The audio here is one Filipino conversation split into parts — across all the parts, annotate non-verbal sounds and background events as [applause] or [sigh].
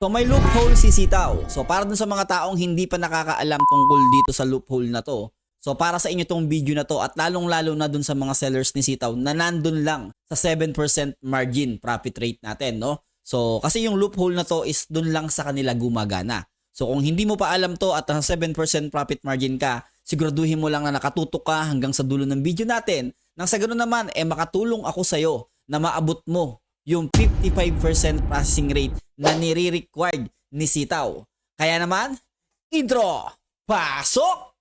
So may loophole si Sitaw. So para dun sa mga taong hindi pa nakakaalam tungkol dito sa loophole na to. So para sa inyo tong video na to at lalong-lalo na dun sa mga sellers ni Sitaw na nandun lang sa 7% margin profit rate natin, no? So kasi yung loophole na to is dun lang sa kanila gumagana. So kung hindi mo pa alam to at nasa 7% profit margin ka, siguraduhin mo lang na nakatutok ka hanggang sa dulo ng video natin. Nang sa ganun naman, eh makatulong ako sa'yo na maabot mo yung 55% processing rate na nire-required ni Sitaw. Kaya naman, intro! Pasok!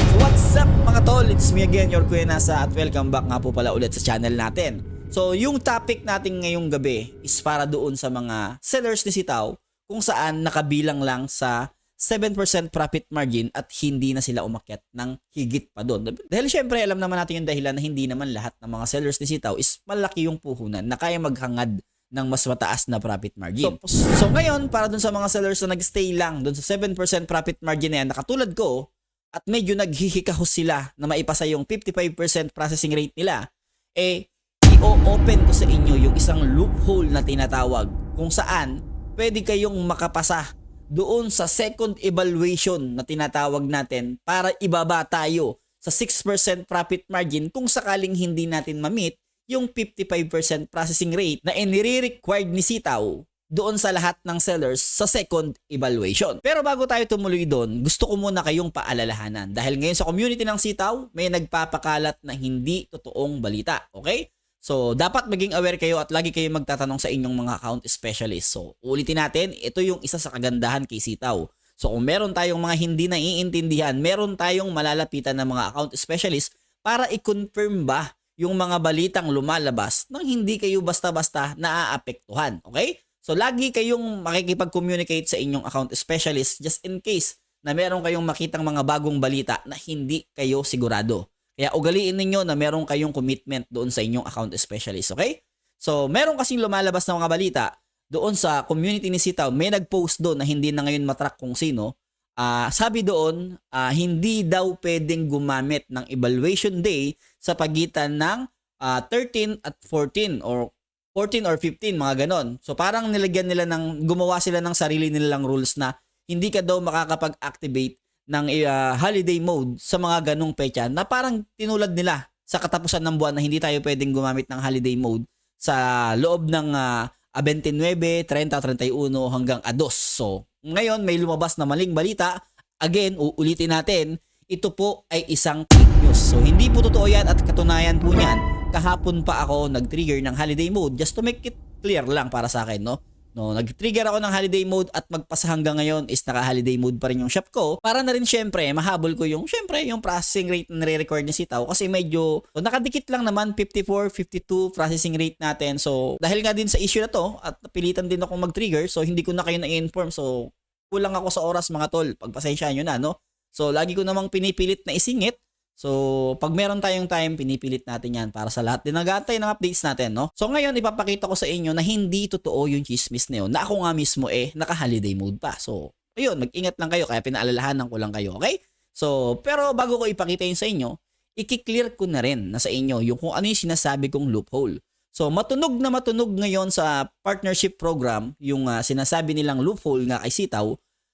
So what's up mga tol? It's me again, your Kuya Nasa at welcome back nga po pala ulit sa channel natin. So yung topic natin ngayong gabi is para doon sa mga sellers ni Sitaw kung saan nakabilang lang sa 7% profit margin at hindi na sila umakyat ng higit pa doon. Dahil syempre alam naman natin yung dahilan na hindi naman lahat ng mga sellers ni Sitaw is malaki yung puhunan na kaya maghangad ng mas mataas na profit margin. So, so ngayon, para dun sa mga sellers na nagstay lang dun sa 7% profit margin na yan, nakatulad ko, at medyo naghihikahos sila na maipasa yung 55% processing rate nila, eh, i-open ko sa inyo yung isang loophole na tinatawag kung saan pwede kayong makapasa doon sa second evaluation na tinatawag natin para ibaba tayo sa 6% profit margin kung sakaling hindi natin ma-meet yung 55% processing rate na inire-required ni Sitaw doon sa lahat ng sellers sa second evaluation. Pero bago tayo tumuloy doon, gusto ko muna kayong paalalahanan dahil ngayon sa community ng Sitaw, may nagpapakalat na hindi totoong balita. Okay? So, dapat maging aware kayo at lagi kayong magtatanong sa inyong mga account specialist. So, ulitin natin, ito yung isa sa kagandahan kay Sitaw. So, kung meron tayong mga hindi naiintindihan, meron tayong malalapitan ng mga account specialist para i-confirm ba yung mga balitang lumalabas nang hindi kayo basta-basta naaapektuhan. Okay? So, lagi kayong makikipag-communicate sa inyong account specialist just in case na meron kayong makitang mga bagong balita na hindi kayo sigurado. Kaya ugaliin ninyo na meron kayong commitment doon sa inyong account specialist, okay? So, meron kasing lumalabas na mga balita doon sa community ni Sitaw, may nag-post doon na hindi na ngayon matrack kung sino. Ah, sabi doon, ah, hindi daw pwedeng gumamit ng evaluation day sa pagitan ng ah, 13 at 14 or 14 or 15, mga ganon. So parang nilagyan nila ng, gumawa sila ng sarili nilang rules na hindi ka daw makakapag-activate ng uh, holiday mode sa mga ganong pecha na parang tinulad nila sa katapusan ng buwan na hindi tayo pwedeng gumamit ng holiday mode sa loob ng uh, 29, 30, 31 hanggang ados. So, ngayon may lumabas na maling balita. Again, uulitin natin, ito po ay isang fake news. So, hindi po totoo yan at katunayan po niyan. Kahapon pa ako nag-trigger ng holiday mode just to make it clear lang para sa akin, no? No, nag-trigger ako ng holiday mode at magpasa hanggang ngayon is naka-holiday mode pa rin yung shop ko. Para na rin syempre, mahabol ko yung syempre yung processing rate na nire-record ni Sitaw kasi medyo so, nakadikit lang naman 54, 52 processing rate natin. So, dahil nga din sa issue na to at napilitan din ako mag-trigger so hindi ko na kayo na-inform. So, kulang ako sa oras mga tol. Pagpasensyahan nyo na, no? So, lagi ko namang pinipilit na isingit So, pag meron tayong time, pinipilit natin yan para sa lahat din nag-aantay ng updates natin, no? So, ngayon, ipapakita ko sa inyo na hindi totoo yung chismis na yun, na ako nga mismo eh, naka-holiday mode pa. So, ayun, mag-ingat lang kayo, kaya pinaalalahanan ko lang kayo, okay? So, pero bago ko ipakita yun sa inyo, i-clear ko na rin na sa inyo yung kung ano yung sinasabi kong loophole. So, matunog na matunog ngayon sa partnership program, yung uh, sinasabi nilang loophole nga kay Sitaw,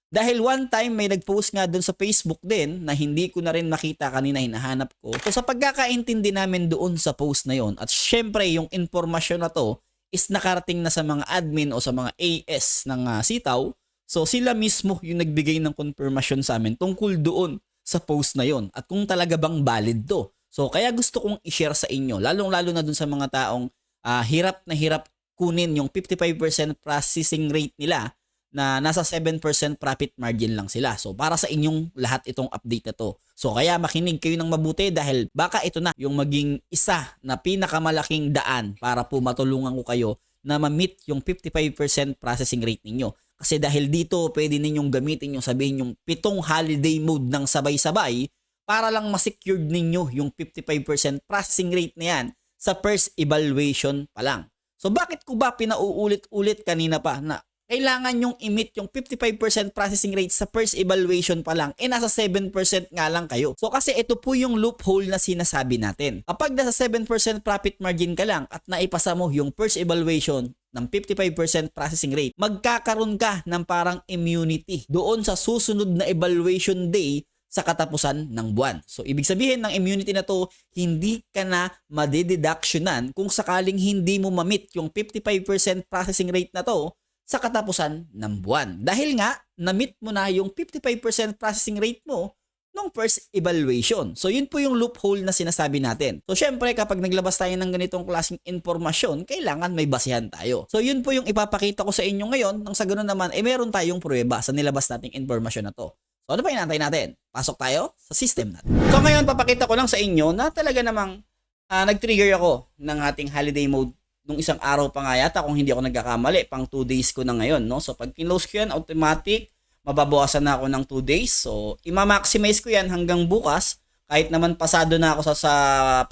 dahil one time may nag-post nga doon sa Facebook din na hindi ko na rin makita kanina hinahanap ko. So sa pagkakaintindi namin doon sa post na yon at syempre yung informasyon na to is nakarating na sa mga admin o sa mga AS ng uh, Sitaw. So sila mismo yung nagbigay ng confirmation sa amin tungkol doon sa post na yon at kung talaga bang valid to. So kaya gusto kong i-share sa inyo lalong-lalo na doon sa mga taong uh, hirap na hirap kunin yung 55% processing rate nila na nasa 7% profit margin lang sila. So para sa inyong lahat itong update na to. So kaya makinig kayo ng mabuti dahil baka ito na yung maging isa na pinakamalaking daan para po matulungan ko kayo na ma-meet yung 55% processing rate ninyo. Kasi dahil dito pwede ninyong gamitin yung sabihin yung pitong holiday mode ng sabay-sabay para lang ma-secured ninyo yung 55% processing rate na yan sa first evaluation pa lang. So bakit ko ba pinauulit-ulit kanina pa na kailangan yung emit yung 55% processing rate sa first evaluation pa lang, eh nasa 7% nga lang kayo. So kasi ito po yung loophole na sinasabi natin. Kapag nasa 7% profit margin ka lang at naipasa mo yung first evaluation ng 55% processing rate, magkakaroon ka ng parang immunity doon sa susunod na evaluation day sa katapusan ng buwan. So, ibig sabihin ng immunity na to, hindi ka na madedeductionan kung sakaling hindi mo mamit yung 55% processing rate na to sa katapusan ng buwan. Dahil nga, na-meet mo na yung 55% processing rate mo nung first evaluation. So, yun po yung loophole na sinasabi natin. So, syempre, kapag naglabas tayo ng ganitong klaseng informasyon, kailangan may basihan tayo. So, yun po yung ipapakita ko sa inyo ngayon. Nang sa ganun naman, eh, meron tayong pruweba sa nilabas nating informasyon na to. So, ano pa inantay natin? Pasok tayo sa system natin. So, ngayon, papakita ko lang sa inyo na talaga namang ah, nag-trigger ako ng ating holiday mode nung isang araw pa nga yata kung hindi ako nagkakamali, pang 2 days ko na ngayon, no? So, pag kinlose ko yan, automatic, mababawasan na ako ng 2 days. So, ima-maximize ko yan hanggang bukas, kahit naman pasado na ako sa, sa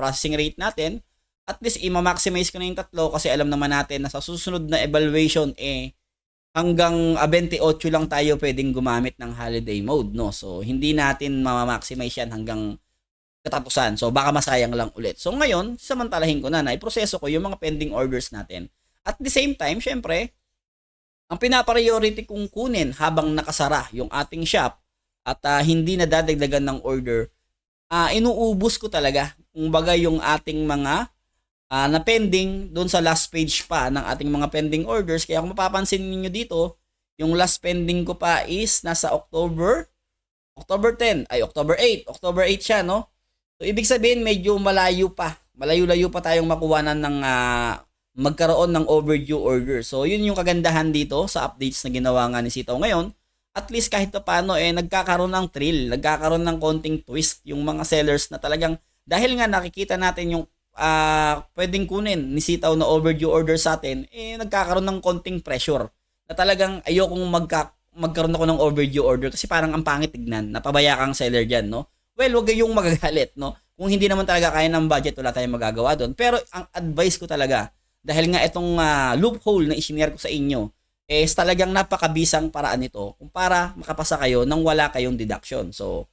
processing rate natin, at least ima-maximize ko na yung tatlo kasi alam naman natin na sa susunod na evaluation, eh, hanggang ah, 28 lang tayo pwedeng gumamit ng holiday mode, no? So, hindi natin ma-maximize yan hanggang katapusan. So, baka masayang lang ulit. So, ngayon, samantalahin ko na na iproseso ko yung mga pending orders natin. At the same time, syempre, ang pinapriority kong kunin habang nakasara yung ating shop at ah, hindi na dadagdagan ng order, ah, inuubos ko talaga. Kung baga yung ating mga ah, na pending doon sa last page pa ng ating mga pending orders. Kaya kung mapapansin niyo dito, yung last pending ko pa is nasa October October 10, ay October 8. October 8 siya, no? So, ibig sabihin, medyo malayo pa. Malayo-layo pa tayong makuwanan ng ah, magkaroon ng overdue order. So, yun yung kagandahan dito sa updates na ginawa nga ni Sitaw ngayon. At least kahit pa paano, eh, nagkakaroon ng thrill, nagkakaroon ng konting twist yung mga sellers na talagang, dahil nga nakikita natin yung ah, pwedeng kunin ni Sitaw na overdue order sa atin, eh, nagkakaroon ng konting pressure. Na talagang ayokong magka, magkaroon ako ng overdue order kasi parang ang pangit tignan, napabaya kang seller dyan, no? Well, wag kayong magagalit, no? Kung hindi naman talaga kaya ng budget, wala tayong magagawa doon. Pero ang advice ko talaga, dahil nga itong ah, loophole na isinare ko sa inyo, is talagang napakabisang paraan nito kung para makapasa kayo nang wala kayong deduction. So,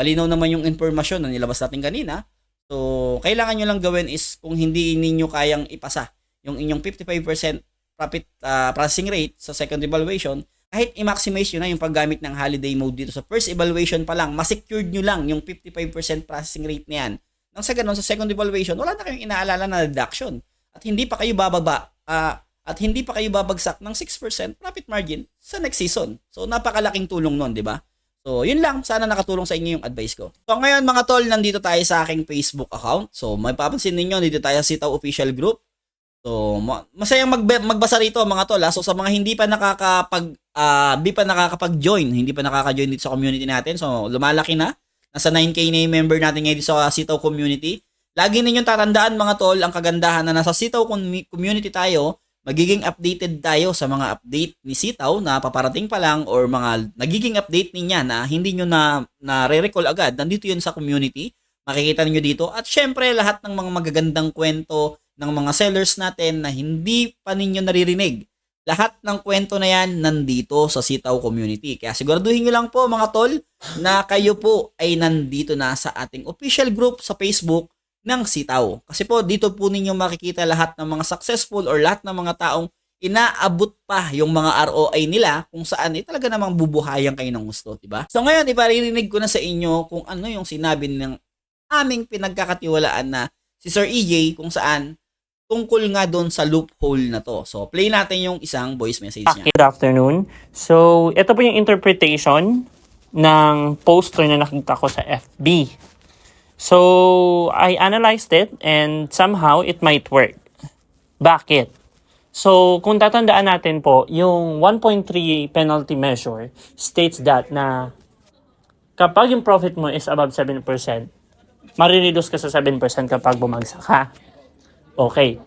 malinaw naman yung informasyon na nilabas natin kanina. So, kailangan nyo lang gawin is kung hindi ninyo kayang ipasa yung inyong 55% profit ah, processing rate sa second evaluation, kahit i-maximize nyo na yung paggamit ng holiday mode dito sa first evaluation pa lang, masecured nyo lang yung 55% processing rate na yan. Nang sa ganun, sa second evaluation, wala na kayong inaalala na deduction. At hindi pa kayo bababa, ah, at hindi pa kayo babagsak ng 6% profit margin sa next season. So, napakalaking tulong nun, di ba? So, yun lang. Sana nakatulong sa inyo yung advice ko. So, ngayon mga tol, nandito tayo sa aking Facebook account. So, may papansin ninyo, dito tayo sa Sitaw Official Group. So, ma- masayang mag magbasa rito mga tol. ha. So, sa mga hindi pa nakakapag ah, hindi pa nakakapag-join, hindi pa nakaka-join dito sa community natin. So, lumalaki na. Nasa 9k na yung member natin ngayon sa Sitaw community. Lagi ninyong tatandaan mga tol, ang kagandahan na nasa Sitaw com- community tayo, magiging updated tayo sa mga update ni Sitaw na paparating pa lang or mga nagiging update niya na hindi nyo na, na re-recall agad. Nandito yun sa community. Makikita niyo dito. At syempre, lahat ng mga magagandang kwento ng mga sellers natin na hindi pa ninyo naririnig. Lahat ng kwento na yan nandito sa Sitaw Community. Kaya siguraduhin nyo lang po mga tol na kayo po ay nandito na sa ating official group sa Facebook ng Sitaw. Kasi po dito po ninyo makikita lahat ng mga successful or lahat ng mga taong inaabot pa yung mga ROI nila kung saan eh, talaga namang bubuhayan kayo ng gusto, di ba? So ngayon, iparirinig ko na sa inyo kung ano yung sinabi ng aming pinagkakatiwalaan na si Sir EJ kung saan tungkol nga doon sa loophole na to. So, play natin yung isang voice message niya. Good afternoon. So, ito po yung interpretation ng poster na nakita ko sa FB. So, I analyzed it and somehow it might work. Bakit? So, kung tatandaan natin po, yung 1.3 penalty measure states that na kapag yung profit mo is above 7%, marireduce ka sa 7% kapag bumagsak ka. Okay.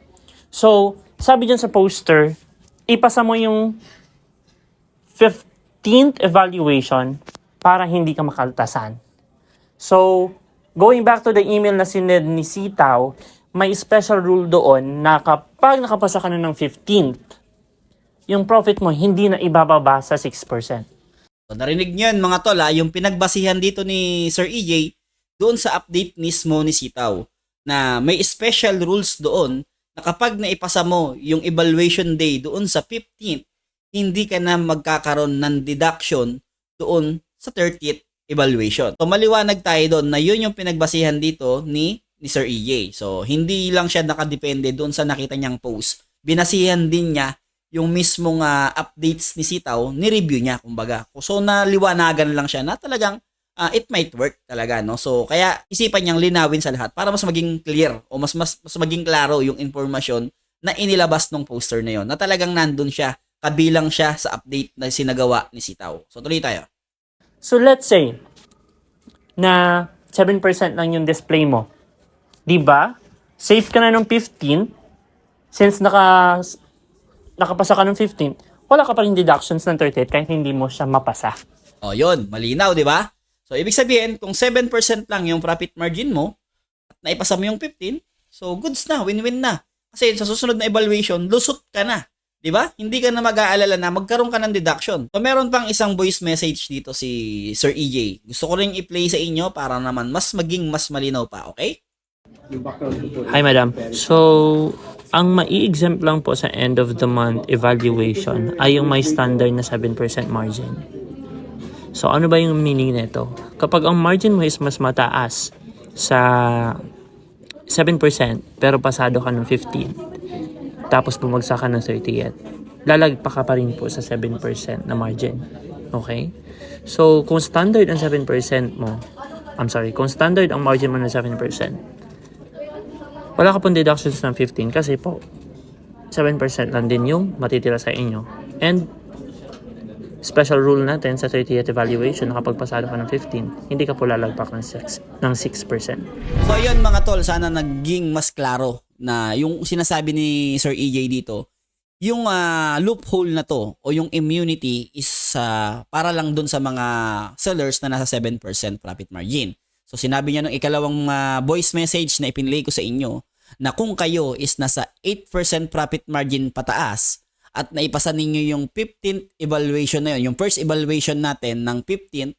So, sabi dyan sa poster, ipasa mo yung 15th evaluation para hindi ka makaltasan. So, going back to the email na sined ni Sitaw, may special rule doon na kapag nakapasa ka na ng 15th, yung profit mo hindi na ibababa sa 6%. So, narinig nyo yan mga tol ha, yung pinagbasihan dito ni Sir EJ doon sa update mismo ni Sitaw na may special rules doon na kapag naipasa mo yung evaluation day doon sa 15th, hindi ka na magkakaroon ng deduction doon sa 30th evaluation. So maliwanag tayo doon na yun yung pinagbasihan dito ni ni Sir EJ. So hindi lang siya nakadepende doon sa nakita niyang post. Binasihan din niya yung mismong ah, updates ni Sitaw, ni-review niya kumbaga. So naliwanagan lang siya na talagang ah, it might work talaga no. So kaya isipan niyang linawin sa lahat para mas maging clear o mas mas, mas maging klaro yung information na inilabas ng poster na yon na talagang nandun siya kabilang siya sa update na sinagawa ni Sitaw. So tuloy tayo. So let's say na 7% lang yung display mo. 'Di ba? Safe ka na nung 15 since naka nakapasa ka ng 15, wala ka pa rin deductions ng 38 kahit hindi mo siya mapasa. O yun, malinaw, di ba? So ibig sabihin, kung 7% lang yung profit margin mo, at naipasa mo yung 15, so goods na, win-win na. Kasi sa susunod na evaluation, lusot ka na. Di ba? Hindi ka na mag-aalala na magkaroon ka ng deduction. So meron pang isang voice message dito si Sir EJ. Gusto ko rin i-play sa inyo para naman mas maging mas malinaw pa, okay? Hi, madam. So, ang mai-exempt lang po sa end of the month evaluation ay yung may standard na 7% margin. So, ano ba yung meaning nito? Kapag ang margin mo is mas mataas sa 7% pero pasado ka ng 15 tapos bumagsak ka ng 38 lalagpa ka pa rin po sa 7% na margin. Okay? So, kung standard ang 7% mo, I'm sorry, kung standard ang margin mo ng 7%, wala ka pong deductions ng 15 kasi po 7% lang din yung matitira sa inyo. And special rule natin sa 30th evaluation kapag pasado ka ng 15, hindi ka po lalagpak ng 6, ng 6%. So ayun mga tol, sana naging mas klaro na yung sinasabi ni Sir EJ dito, yung ah, loophole na to o yung immunity is ah, para lang dun sa mga sellers na nasa 7% profit margin. So sinabi niya nung ikalawang ah, voice message na ipinlay ko sa inyo na kung kayo is nasa 8% profit margin pataas at naipasa ninyo yung 15th evaluation na yun, yung first evaluation natin ng 15th,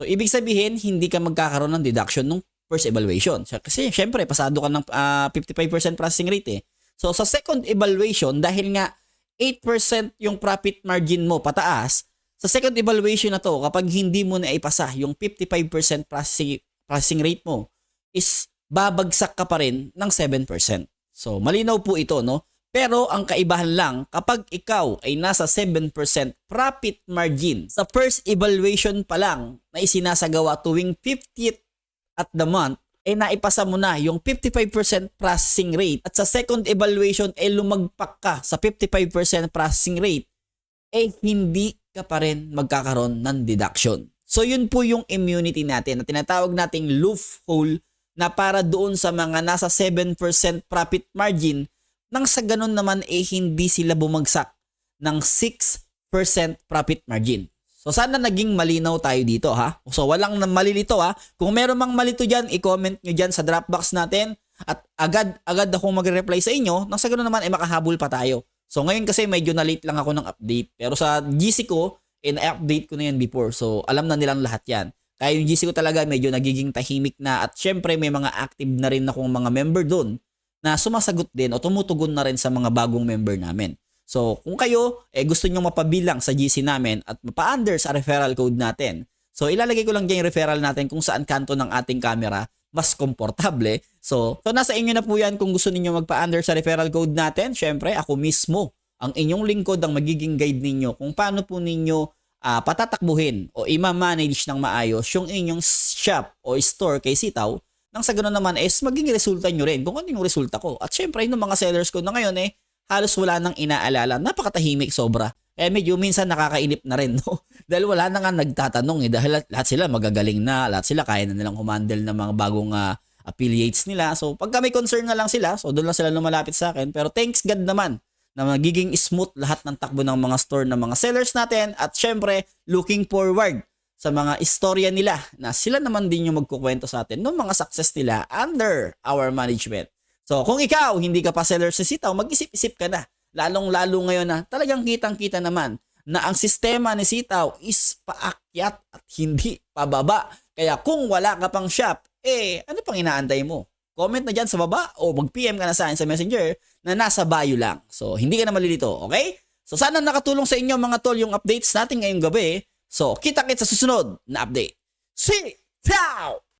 so ibig sabihin hindi ka magkakaroon ng deduction nung first evaluation. So, Kasi syempre pasado ka ng ah, 55% processing rate eh. So sa second evaluation dahil nga 8% yung profit margin mo pataas, sa second evaluation na to kapag hindi mo na ipasa yung 55% processing processing rate mo is babagsak ka pa rin ng 7%. So malinaw po ito no. Pero ang kaibahan lang kapag ikaw ay nasa 7% profit margin sa first evaluation pa lang na isinasagawa tuwing 50th at the month eh naipasa mo na yung 55% processing rate at sa second evaluation eh lumagpak ka sa 55% processing rate eh hindi ka pa rin magkakaroon ng deduction. So yun po yung immunity natin na tinatawag nating loophole na para doon sa mga nasa 7% profit margin nang sa ganun naman eh hindi sila bumagsak ng 6% profit margin. So sana naging malinaw tayo dito ha. So walang malilito ha. Kung meron mang malito dyan, i-comment nyo dyan sa Dropbox natin at agad agad akong magre-reply sa inyo nang sa ganun naman eh makahabol pa tayo. So ngayon kasi medyo na late lang ako ng update pero sa GC ko in update ko na yan before. So alam na nilang lahat yan. Kaya yung GC ko talaga medyo nagiging tahimik na at syempre may mga active na rin akong mga member doon na sumasagot din o tumutugon na rin sa mga bagong member namin. So, kung kayo eh, gusto nyo mapabilang sa GC namin at mapa-under sa referral code natin, so ilalagay ko lang dyan yung referral natin kung saan kanto ng ating camera mas komportable. So, so nasa inyo na po yan kung gusto niyo magpa-under sa referral code natin. Syempre, ako mismo ang inyong lingkod ang magiging guide ninyo kung paano po ninyo ah, patatakbuhin o ima-manage ng maayos yung inyong shop o store kay Sitaw nang sa ganun naman is maging resulta nyo rin kung ano yung resulta ko. At syempre, yung mga sellers ko na ngayon eh, halos wala nang inaalala. Napakatahimik sobra. Kaya medyo minsan nakakainip na rin, [laughs] no? dahil wala na nga nagtatanong eh. Dahil lahat- sila magagaling na, lahat sila kaya na nilang humandle ng mga bagong ah, affiliates nila. So pagka may concern na lang sila, so doon lang sila lumalapit sa akin. Pero thanks God naman na magiging smooth lahat ng takbo ng mga store ng mga sellers natin at syempre looking forward sa mga istorya nila na sila naman din yung magkukwento sa atin ng mga success nila under our management. So kung ikaw hindi ka pa seller sa Sitaw, mag-isip-isip ka na Lalong-lalo ngayon na talagang kitang-kita naman na ang sistema ni Sitaw is paakyat at hindi pababa. Kaya kung wala ka pang shop, eh ano pang inaantay mo? Comment na dyan sa baba o mag-PM ka na sa sa messenger na nasa bio lang. So hindi ka na malilito, okay? So sana nakatulong sa inyo mga tol yung updates natin ngayong gabi. So kita-kits sa susunod na update. See! Ciao!